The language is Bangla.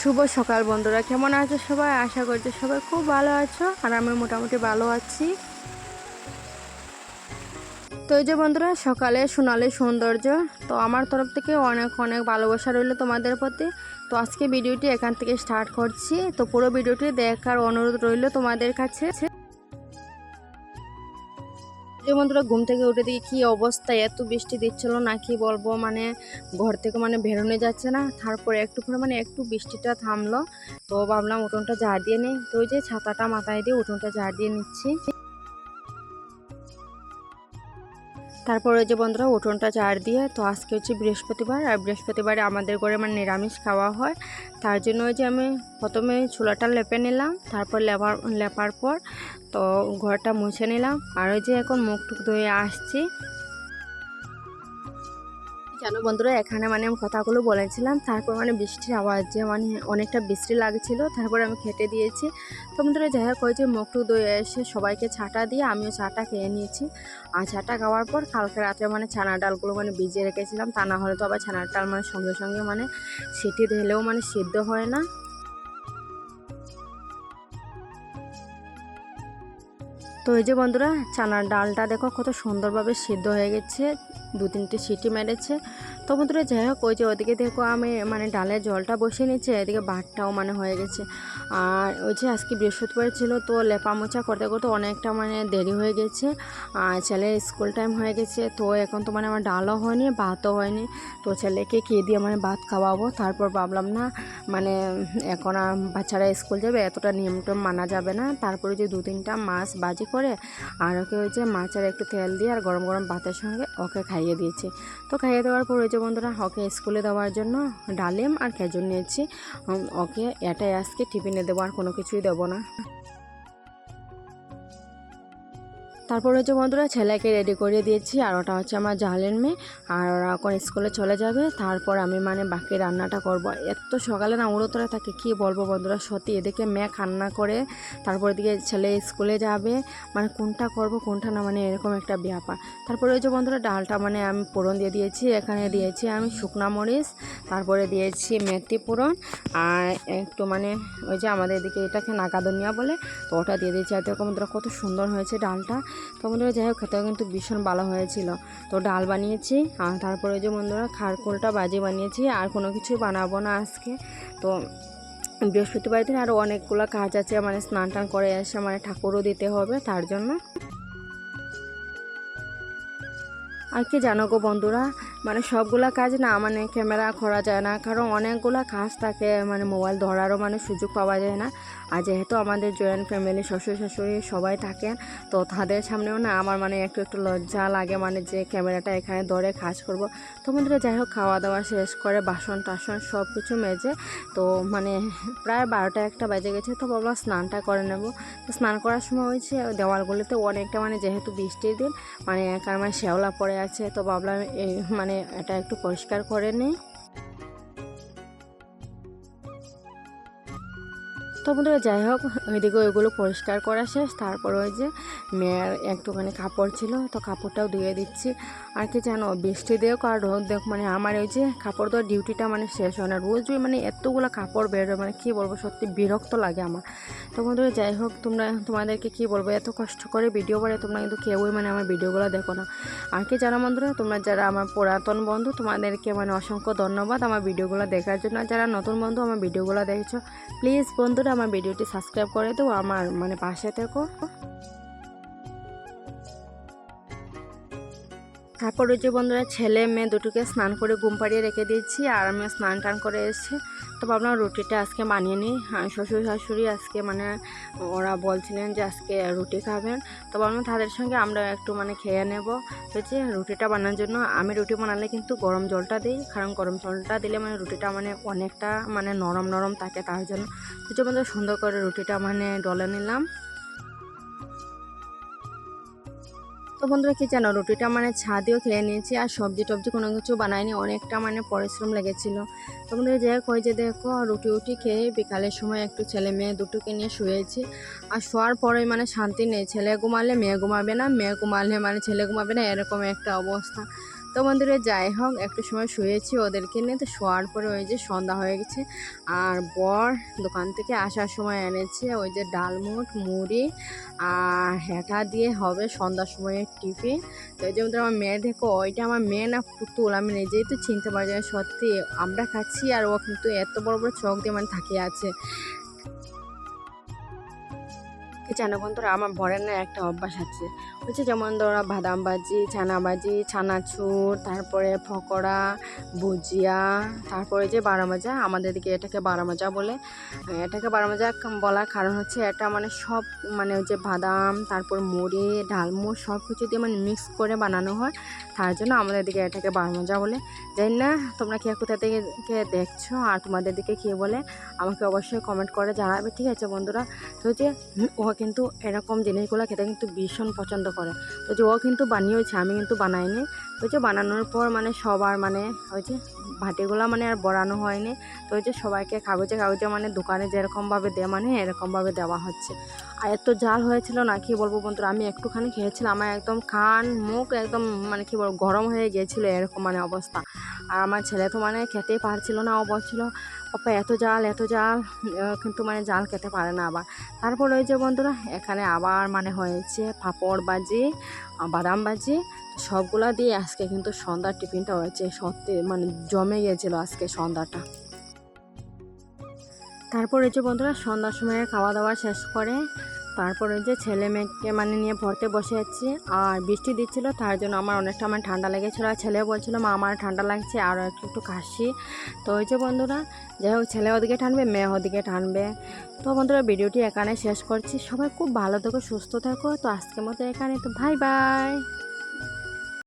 শুভ সকাল বন্ধুরা, কেমন আছো সবাই? আশা করছি সবাই খুব ভালো আছো আর আমি মোটামুটি ভালো আছি। তো এই যে বন্ধুরা, সকালে সোনালি সৌন্দর্য, তো আমার তরফ থেকে অনেক অনেক ভালোবাসা রইল তোমাদের প্রতি। তো আজকে ভিডিওটি এখান থেকে স্টার্ট করছি। তো পুরো ভিডিওটি দেখার অনুরোধ রইল তোমাদের কাছে। যে বন্ধুরা ঘুম থেকে উঠে দেখি কি অবস্থা, এত বৃষ্টি দিচ্ছিল না কি বলব মানে ঘর থেকে মানে বেরোনো যাচ্ছে না। তারপরে একটু মানে একটু বৃষ্টিটা থামলো, তো ভাবলাম উঠোনটা ঝাড় দিয়ে নিই। তো ওই যে ছাতাটা মাথায় দিয়ে উঠোনটা ঝাড় দিয়ে নিচ্ছি। তারপর ওই যে বন্ধুরা উঠোনটা চার দিয়ে তো আজকে হচ্ছে বৃহস্পতিবার, আর বৃহস্পতিবারে আমাদের ঘরে মানে নিরামিষ খাওয়া হয়। তার জন্য ওই যে আমি প্রথমে চুলাটা লেপে নিলাম, তারপর লেপার লেপার পর তো ঘরটা মুছে নিলাম। আর ওই যে এখন মুখ টুক ধুয়ে আসছি জানো বন্ধুরা? এখানে মানে আমি কথাগুলো বলেছিলাম। তারপর মানে বৃষ্টির আওয়াজে মানে অনেকটা বৃষ্টি লাগছিল। তারপরে আমি খেটে দিয়েছি। তো বন্ধুরা, যাই হোক হয়েছে মুখ ধুয়ে এসে সবাইকে ছাটা দিয়ে আমিও ছাটা খেয়ে নিয়েছি। আর ছাটা খাওয়ার পর কালকে রাতে মানে ছানা ডালগুলো মানে ভিজিয়ে রেখেছিলাম। তা না হলে তো আবার ছানার ডাল মানে সঙ্গে সঙ্গে মানে সেটি দিলেও মানে সিদ্ধ হয় না। তো এই যে বন্ধুরা, চানার ডালটা দেখো কত সুন্দরভাবে সিদ্ধ হয়ে গেছে, দু তিনটে সিটি মেরেছে। তো বন্ধুরা যাই হোক, ওই যে ওদিকে দেখো আমি মানে ডালে জলটা বসিয়ে নিচ্ছে, এদিকে ভাতটাও মানে হয়ে গেছে। আর ওই যে আজকে বৃহস্পতিবার ছিল, তো লেপা মোচা করতে করতে অনেকটা মানে দেরি হয়ে গেছে। আর ছেলের স্কুল টাইম হয়ে গেছে, তো এখন তো মানে আমার ডালও হয়নি, ভাতও হয়নি। তো ছেলেকে খেয়ে দিয়ে মানে ভাত খাওয়াবো? তারপর ভাবলাম না মানে এখন বাচ্চারা স্কুল যাবে, এতটা নিয়ম টিয়ম মানা যাবে না। তারপরে যে দু তিনটা মাছ বাজি করে, আর ওকে ওই যে মাছের একটু তেল দিয়ে আর গরম গরম ভাতের সঙ্গে ওকে খাইয়ে দিয়েছি। তো খাইয়ে দেওয়ার পর ওই যে বন্ধুরা, ওকে স্কুলে দেওয়ার জন্য ডালিম আর খেজুর নিয়েছি। ওকে এটাই আজকে টিফিনে দেবো, আর কোনো কিছুই দেবো না। তারপর হচ্ছে বন্ধুরা ছেলেকে রেডি করে দিয়েছি, আর ওটা হচ্ছে আমার জালের মেয়ে, আর ওরা এখন স্কুলে চলে যাবে। তারপর আমি মানে বাকি রান্নাটা করব। এত সকালে না উড়োতরা থাকে, কি বলব বন্ধুরা, সত্যি এদিকে মেয়ে কান্না করে, তারপর এদিকে ছেলে স্কুলে যাবে। মানে কোনটা করব, কোনটা না মানে এরকম একটা ব্যাপার। তারপরে যে বন্ধুরা ডালটা মানে আমি পোড়ন দিয়ে দিয়েছি, এখানে দিয়েছি আমি শুকনা মরিচ, তারপরে দিয়েছি মেথি পোড়ন আর একটু মানে ওই যে আমাদের এদিকে এটাকে নাগাদনিয়া বলে, তো ওটা দিয়ে দিয়েছি। আর দেখো বন্ধুরা কত সুন্দর হয়েছে ডালটা। তো বন্ধুরা যাই হোক খেতেও কিন্তু ভীষণ ভালো হয়েছিল। তো ডাল বানিয়েছি, আর তারপরে যে বন্ধুরা খারকোলটা বাজি বানিয়েছি, আর কোনো কিছু বানাবো না আজকে। তো বৃহস্পতিবার দিন আরও অনেকগুলো কাজ আছে মানে স্নান টান করে এসে মানে ঠাকুরও দিতে হবে তার জন্য। আর কি জানো গো বন্ধুরা মানে সবগুলা কাজ না মানে ক্যামেরা করা যায় না। কারণ অনেকগুলা কাজ থাকে মানে মোবাইল ধরারও মানে সুযোগ পাওয়া যায় না। আর যেহেতু আমাদের জয়েন্ট ফ্যামিলি, শ্বশুর শাশুড়ি সবাই থাকেন, তো তাদের সামনেও না আমার মানে একটু একটু লজ্জা লাগে মানে যে ক্যামেরাটা এখানে ধরে কাজ করব। তো বন্ধুরা, যাই হোক খাওয়া দাওয়া শেষ করে বাসন টাসন সব কিছু মেজে, তো মানে প্রায় বারোটা একটা বেজে গেছে, তো ভাবলাম স্নানটা করে নেব। তো স্নান করার সময় হয়েছে দেওয়ালগুলিতে অনেকটা মানে যেহেতু বৃষ্টির দিন মানে একার মানে শ্যাওলা পড়ে আছে, তো ভাবলাম এই মানে এটা একটু পরিষ্কার করে নিই তো বন্ধুরা যাই হোক ওইদিকে ওইগুলো পরিষ্কার করা শেষ। তারপর ওই যে মেয়ের একটুখানি কাপড় ছিল, তো কাপড়টাও ধুয়ে দিচ্ছি। আর কি জানো, বৃষ্টি দেখ আর রোদ দেখ মানে আমার ওই যে কাপড় দেওয়ার ডিউটিটা মানে শেষ হয় না। রোজ মানে এতগুলো কাপড় বেরোয় মানে কী বলব, সত্যি বিরক্ত লাগে আমার। তো বন্ধুরা, যাই হোক, তোমরা, তোমাদেরকে কী বলব, এত কষ্ট করে ভিডিও করে তোমরা কিন্তু কেউই মানে আমার ভিডিওগুলো দেখো না। আর কি জানো বন্ধুরা, তোমরা যারা আমার পুরাতন বন্ধু, তোমাদেরকে মানে অসংখ্য ধন্যবাদ আমার ভিডিওগুলো দেখার জন্য। যারা নতুন বন্ধু, আমার ভিডিওগুলো দেখছ প্লিজ বন্ধুরা আমার ভিডিওটি সাবস্ক্রাইব করে দেবো আমার মানে পাশে থেকো। তারপর ওই যে বন্ধুরা ছেলে মেয়ে দুটোকে স্নান করে ঘুম পাড়িয়ে রেখে দিয়েছি আর আমি স্নান টান করে এসেছি। তো ভাবলাম রুটিটা আজকে বানিয়ে নিই। হ্যাঁ, শ্বশুর শাশুড়ি আজকে মানে ওরা বলছিলেন যে আজকে রুটি খাবেন। তো ভাবলাম তাদের সঙ্গে আমরা একটু মানে খেয়ে নেব। তো রুটিটা বানানোর জন্য আমি রুটি বানালে কিন্তু গরম জলটা দিই। কারণ গরম জলটা দিলে মানে রুটিটা মানে অনেকটা মানে নরম নরম থাকে তার জন্য। তো বন্ধুরা সুন্দর করে রুটিটা মানে ডলে নিলাম। তো বন্ধুরা কি জানো, রুটিটা মানে ছাদেও খেয়ে নিয়েছি আর সবজি টবজি কোনো কিছু বানাইনি, অনেকটা মানে পরিশ্রম লেগেছিল। তো বন্ধুরা যাই হোক, ওই যে দেখো, রুটি উটি খেয়ে বিকালের সময় একটু ছেলে মেয়ে দুটোকে নিয়ে শুয়েছি। আর শোয়ার পরে মানে শান্তি নেই, ছেলে ঘুমালে মেয়ে ঘুমাবে না, মেয়ে ঘুমালে মানে ছেলে ঘুমাবে না, এরকম একটা অবস্থা। তো বন্ধুরা, যাই হোক, একটু সময় শুয়েছি ওদেরকে নিয়ে। তো শোয়ার পরে ওই যে সন্ধ্যা হয়ে গেছে। আর বর দোকান থেকে আসার সময় এনেছে ওই যে ডালমুট মুড়ি আর হেঁটা দিয়ে হবে সন্ধ্যার সময় টিফিন। তো এই যে আমার মেয়ে দেখো, ওইটা আমার মেয়ে না পুতুল। আমি নিজেই তো চিনতে পারছি না সত্যি। আমরা খাচ্ছি আর ও কিন্তু এত বড় বড় চোখ দিয়ে মানে থাকিয়ে আছে। জানো বন্ধুরা আমার বরের না একটা অভ্যাস আছে। হচ্ছে যেমন ধরো বাদাম ভাজি ছানা ভাজি ছানাচুর তারপরে পকোড়া ভুজিয়া তারপরে যে বারো মাজা আমাদের দিকে এটাকে বারো মাজা বলে। এটাকে বারো মাজা বলার কারণ হচ্ছে এটা মানে সব মানে যে বাদাম তারপর মুড়ি ডালমুড় সব কিছু দিয়ে মানে মিক্স করে বানানো হয়। তার জন্য আমাদের দিকে এটাকে বারো মাজা বলে। জানি না তোমরা কে কোথা থেকে দেখছ আর তোমাদের দিকে কে বলে আমাকে অবশ্যই কমেন্ট করে জানাবে ঠিক আছে বন্ধুরা? তো যে হুম, ও কিন্তু এরকম জিনিসগুলো খেতে কিন্তু ভীষণ পছন্দ করে। তো যে ও কিন্তু বানিয়েছে, আমি কিন্তু বানাইনি। তো যে বানানোর পর মানে সবার মানে যে ভাটিগুলো মানে আর বড়ানো হয়নি। তো যে সবাইকে কাগজে কাগজে মানে দোকানে যেরকমভাবে দেয় মানে এরকমভাবে দেওয়া হচ্ছে। আর এত জাল হয়েছিল না, কি বলব বন্ধুরা? আমি একটুখানি খেয়েছিলাম, আমার একদম কান, মুখ একদম মানে কি বলব, গরম হয়ে গিয়েছিল এরকম মানে অবস্থা। আর আমার ছেলে তো মানে খেতেই পারছিল না, ও বলছিল পাপা এত জাল এত জাল কিন্তু মানে জাল খেতে পারে না আবার। তারপর ওই যে বন্ধুরা, এখানে আবার মানে হয়েছে পাঁপড় বাজি বাদাম বাজি সবগুলা দিয়ে আজকে কিন্তু সন্ধ্যার টিফিনটা হয়েছে। সত্যি মানে জমে গিয়েছিল আজকে সন্ধ্যাটা। তারপর ওই যে বন্ধুরা, সন্ধ্যার সময় খাওয়া দাওয়া শেষ করে তারপর যে ছেলে মেয়েকে মানে নিয়ে পড়তে বসে আছি আর বৃষ্টি দিচ্ছিল, তার জন্য আমার অনেকটা আমার ঠান্ডা লেগেছিলো। আর ছেলেও বলছিল, মা, আমার ঠান্ডা লাগছে আরও একটু একটু কাশি তো ওই যে বন্ধুরা, যাই হোক, ছেলে ওদিকে টানবে, মেয়ে ওদিকে টানবে। তো বন্ধুরা, ভিডিওটি এখানে শেষ করছি। সবাই খুব ভালো থেকো, সুস্থ থাকো। তো আজকের মতো এখানে, তো বাই বাই